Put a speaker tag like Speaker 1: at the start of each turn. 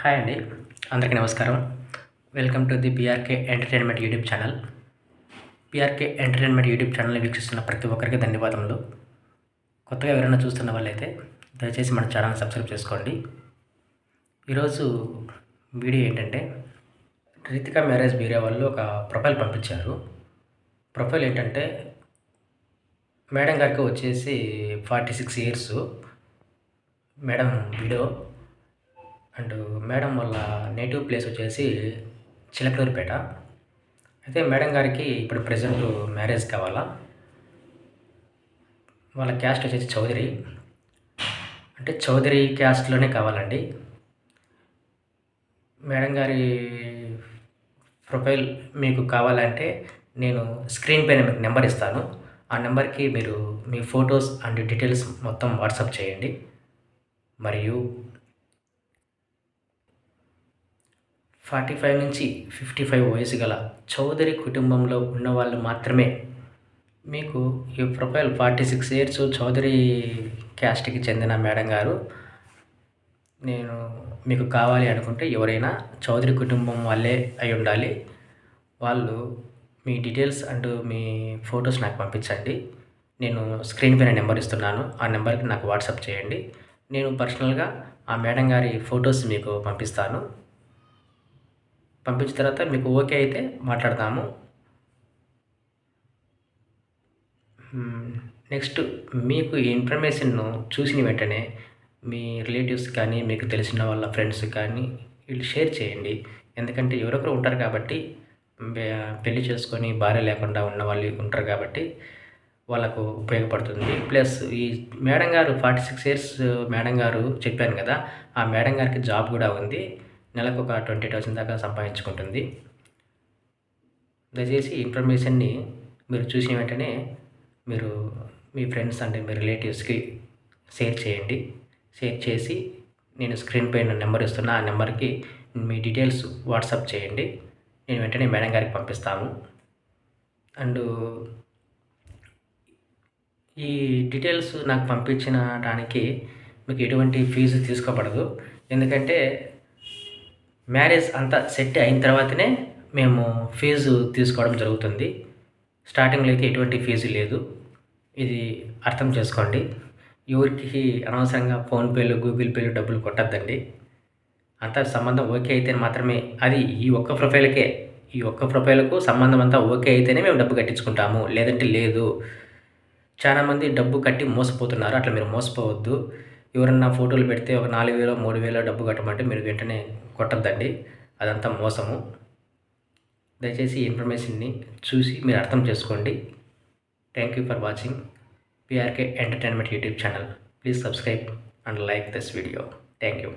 Speaker 1: Hi అండి అందరికీ నమస్కారం. Welcome to the BRK entertainment YouTube channel. BRK entertainment YouTube ఛానల్ని వీక్షిస్తున్న ప్రతి ఒక్కరికి ధన్యవాదములు. కొత్తగా ఎవరైనా చూస్తున్న వాళ్ళైతే దయచేసి మన ఛానల్ సబ్స్క్రైబ్ చేసుకోండి. ఈరోజు వీడియో ఏంటంటే రీతికా మ్యారేజ్ బ్యూరో వాళ్ళు ఒక ప్రొఫైల్ పంపించారు. ప్రొఫైల్ ఏంటంటే మేడం గారికి వచ్చేసి forty six years. Madam widow. And madam వాళ్ళ నేటివ్ ప్లేస్ వచ్చేసి చిలకలూరుపేట. అయితే మేడం గారికి ఇప్పుడు ప్రజెంట్ మ్యారేజ్ కావాలా? వాళ్ళ క్యాస్ట్ వచ్చేసి చౌదరి. అంటే చౌదరి క్యాస్ట్లోనే కావాలండి. మేడం గారి ప్రొఫైల్ మీకు కావాలంటే నేను స్క్రీన్ పైన మీకు నెంబర్ ఇస్తాను. ఆ నెంబర్కి మీరు మీ ఫొటోస్ అండ్ డీటెయిల్స్ మొత్తం వాట్సాప్ చేయండి. మరియు ఫార్టీ ఫైవ్ నుంచి ఫిఫ్టీ ఫైవ్ వయసు గల చౌదరి కుటుంబంలో ఉన్న వాళ్ళు మాత్రమే. మీకు ఈ profile forty six years Chowdary క్యాస్ట్కి చెందిన మేడం గారు. నేను మీకు కావాలి అనుకుంటే ఎవరైనా చౌదరి కుటుంబం వాళ్ళే అయి ఉండాలి. వాళ్ళు మీ డీటెయిల్స్ అండ్ మీ ఫొటోస్ నాకు పంపించండి. నేను స్క్రీన్ పైన నెంబర్ ఇస్తున్నాను. ఆ నెంబర్కి నాకు వాట్సాప్ చేయండి. నేను పర్సనల్గా ఆ మేడం గారి ఫొటోస్ మీకు పంపిస్తాను. పంపించిన తర్వాత మీకు ఓకే అయితే మాట్లాడదాము నెక్స్ట్ మీకు ఈ ఇన్ఫర్మేషన్ను చూసిన వెంటనే మీ రిలేటివ్స్ కానీ మీకు తెలిసిన వాళ్ళ ఫ్రెండ్స్ కానీ వీళ్ళు షేర్ చేయండి. ఎందుకంటే ఎవరొకరు ఉంటారు కాబట్టి పెళ్ళి చేసుకొని భార్య లేకుండా ఉన్న వాళ్ళు ఉంటారు కాబట్టి వాళ్ళకు ఉపయోగపడుతుంది. ప్లస్ ఈ మేడం గారు ఫార్టీ సిక్స్ ఇయర్స్ మేడం గారు చెప్పాను కదా ఆ మేడం గారికి జాబ్ కూడా ఉంది. నెలకు ఒక ట్వంటీ థౌసండ్ దాకా సంపాదించుకుంటుంది. దయచేసి ఇన్ఫర్మేషన్ని మీరు చూసిన వెంటనే మీరు మీ ఫ్రెండ్స్ అంటే మీ రిలేటివ్స్కి షేర్ చేయండి. షేర్ చేసి నేను స్క్రీన్ పైన నెంబర్ ఇస్తున్నా ఆ నెంబర్కి మీ డీటెయిల్స్ వాట్సాప్ చేయండి. నేను వెంటనే మేడం గారికి పంపిస్తాము అండ్ ఈ డీటెయిల్స్ నాకు పంపించిన దానికి మీకు ఎటువంటి ఫీజు తీసుకోబడదు. ఎందుకంటే మ్యారేజ్ అంతా సెట్ అయిన తర్వాతనే మేము ఫీజు తీసుకోవడం జరుగుతుంది. స్టార్టింగ్లో అయితే ఎటువంటి ఫీజు లేదు. ఇది అర్థం చేసుకోండి. ఎవరికి అనవసరంగా ఫోన్పేలు గూగుల్ పేలు డబ్బులు కొట్టద్దండి. అంతా సంబంధం ఓకే అయితే మాత్రమే. అది ఈ ఒక్క ప్రొఫైల్కే. ఈ ఒక్క ప్రొఫైల్కు సంబంధం అంతా ఓకే అయితేనే మేము డబ్బు కట్టించుకుంటాము. లేదంటే లేదు. చాలామంది డబ్బు కట్టి మోసపోతున్నారు. అట్లా మీరు మోసపోవద్దు. ఎవరన్నా ఫోటోలు పెడితే ఒక నాలుగు వేలో మూడు వేలో డబ్బు కట్టమంటే మీరు వెంటనే కొట్టద్దండి. అదంతా మోసము. దయచేసి ఈ ఇన్ఫర్మేషన్ని చూసి మీరు అర్థం చేసుకోండి. Thank you for watching PRK entertainment YouTube channel please subscribe and like this video thank you